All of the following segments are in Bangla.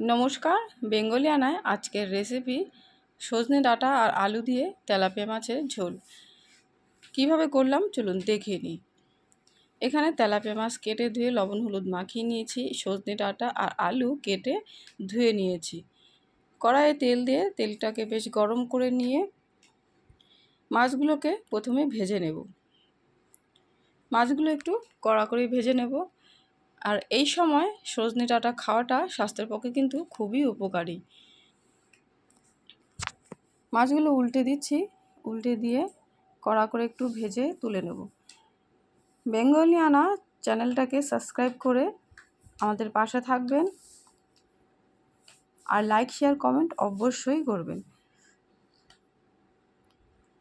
নমস্কার বেঙ্গলি আনায় আজকের রেসিপি সজনে ডাঁটা আর আলু দিয়ে তেলাপিয়া মাছের ঝোল। কীভাবে করলাম? চলুন দেখিয়ে নিই। এখানে তেলাপিয়া মাছ কেটে ধুয়ে লবণ, হলুদ মাখিয়ে নিয়েছি, সজনে ডাঁটা আর আলু কেটে ধুয়ে নিয়েছি। কড়াইয়ে তেল দিয়ে তেলটাকে বেশ গরম করে নিয়ে মাছগুলোকে প্রথমে ভেজে নেব। মাছগুলো একটু কড়া করে ভেজে নেব। আর এই সময় সজনে ডাঁটা খাওয়াটা স্বাস্থ্যের পক্ষে কিন্তু খুবই উপকারী। মাছগুলো উল্টে দিচ্ছি, উল্টে দিয়ে কড়া করে একটু ভেজে তুলে নেব। বেঙ্গলি আনা চ্যানেলটাকে সাবস্ক্রাইব করে আমাদের পাশে থাকবেন আর লাইক, শেয়ার, কমেন্ট অবশ্যই করবেন।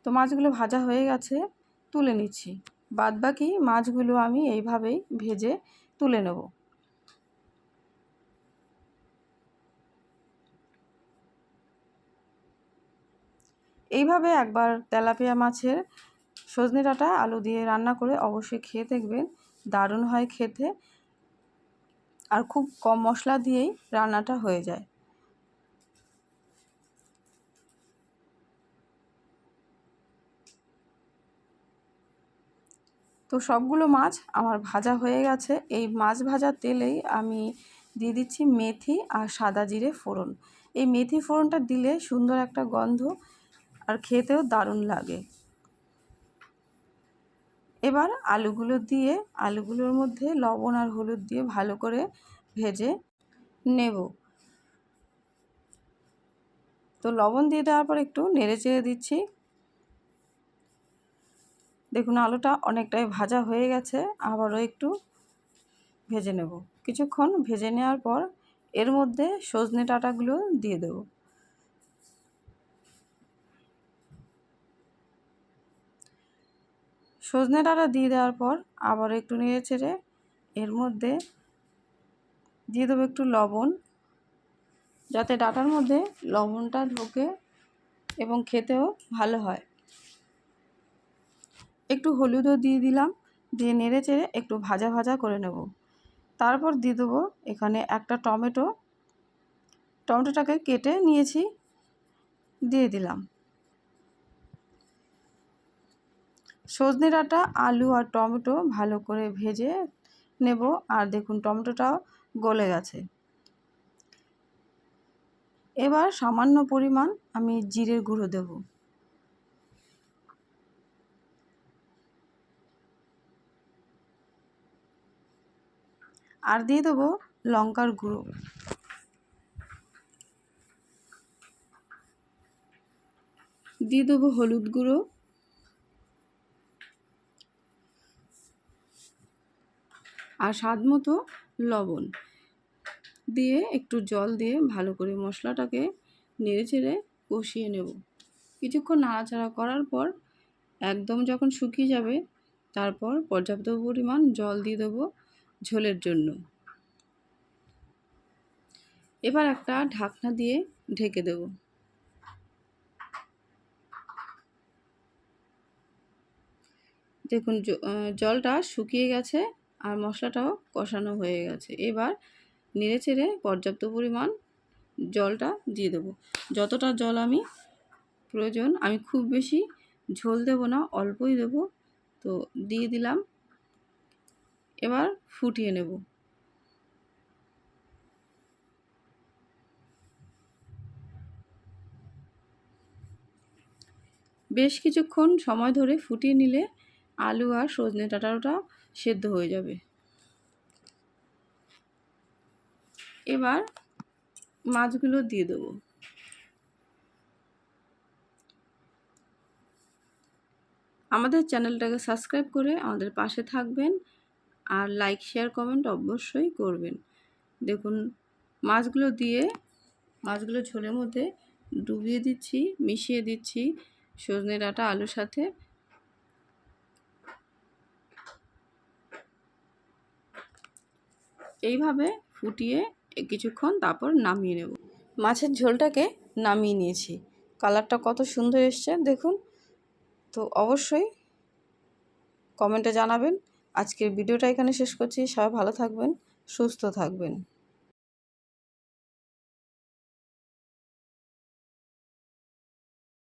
তো মাছগুলো ভাজা হয়ে গেছে, তুলে নিচ্ছি। বাদবাকি মাছগুলো আমি এইভাবেই ভেজে তুলে নেব। এইভাবে একবার তেলাপিয়া মাছের সজনে ডাঁটা আলু দিয়ে রান্না করে অবশ্যই খেয়ে দেখবেন, দারুণ হয় খেতে। আর খুব কম মশলা দিয়েই রান্নাটা হয়ে যায়। তো সবগুলো মাছ আমার ভাজা হয়ে গেছে। এই মাছ ভাজার তেলেই আমি দিয়ে দিচ্ছি মেথি আর সাদা জিরে ফোড়ন। এই মেথি ফোড়নটা দিলে সুন্দর একটা গন্ধ আর খেতেও দারুণ লাগে। এবার আলুগুলো দিয়ে, আলুগুলোর মধ্যে লবণ আর হলুদ দিয়ে ভালো করে ভেজে নেব। তো লবণ দিয়ে দেওয়ার পর একটু নেড়ে চেড়ে দিচ্ছি। দেখুন, আলুটা অনেকটাই ভাজা হয়ে গেছে, আবারও একটু ভেজে নেব। কিছুক্ষণ ভেজে নেওয়ার পর এর মধ্যে সজনে ডাঁটাগুলো দিয়ে দেব। সজনে ডাঁটা দিয়ে দেওয়ার পর আবার একটু নেড়ে ছেড়ে এর মধ্যে দিয়ে দেবো একটু লবণ, যাতে ডাটার মধ্যে লবণটা ঢোকে এবং খেতেও ভালো হয়। একটু হলুদও দিয়ে দিলাম, দিয়ে নেড়ে চেড়ে একটু ভাজা ভাজা করে নেব। তারপর দিয়ে দেবো এখানে একটা টমেটো। টমেটোটাকে কেটে নিয়েছি, দিয়ে দিলাম। সজনে ডাঁটা আলু আর টমেটো ভালো করে ভেজে নেব, আর দেখুন টমেটোটাও গলে গেছে। এবার সামান্য পরিমাণ আমি জিরের গুঁড়ো দেবো। আর দিয়ে দেবো লঙ্কার গুঁড়ো। দিয়ে দেবো হলুদ গুঁড়ো। আর স্বাদ মতো লবণ। দিয়ে একটু জল দিয়ে ভালো করে মশলাটাকে নেড়ে চেড়ে কষিয়ে নেব। কিছুক্ষণ নাড়াচাড়া করার পর একদম যখন শুকিয়ে যাবে, তারপর পর্যাপ্ত পরিমাণ জল দিয়ে দেবো। ঝোলের জন্য। এবার একটা ঢাকনা দিয়ে ঢেকে দেব। দেখুন জলটা শুকিয়ে গেছে আর মশলাটাও কষানো হয়ে গেছে। এবার নেড়ে চেড়ে পর্যাপ্ত পরিমাণ জলটা দিয়ে দেবো। যতটা জল আমি প্রয়োজন, আমি খুব বেশি ঝোল দেব না, অল্পই দেব। তো দিয়ে দিলাম এবার ফুটিয়ে নেব। বেশ কিছুক্ষণ সময় ধরে ফুটিয়ে নিলে আলু আর সজনে ডাঁটাটা সেদ্ধ হয়ে যাবে। এবার মাছগুলো দিয়ে দেবো। আমাদের চ্যানেলটাকে সাবস্ক্রাইব করে আমাদের পাশে থাকবেন। আর লাইক শেয়ার কমেন্ট অবশ্যই করবেন। দেখুন, মাছগুলো দিয়ে, মাছগুলো ঝোলের মধ্যে ডুবিয়ে দিচ্ছি, মিশিয়ে দিচ্ছি সজনে ডাঁটা, আলুর সাথে। এইভাবে ফুটিয়ে কিছুক্ষণ তারপর নামিয়ে নেব। মাছের ঝোলটাকে নামিয়ে নিয়েছি। কালারটা কত সুন্দর এসছে, দেখুন। তো অবশ্যই কমেন্টে জানাবেন। আজকের ভিডিওটা এখানে শেষ করছি। সবাই ভালো থাকবেন সুস্থ থাকবেন।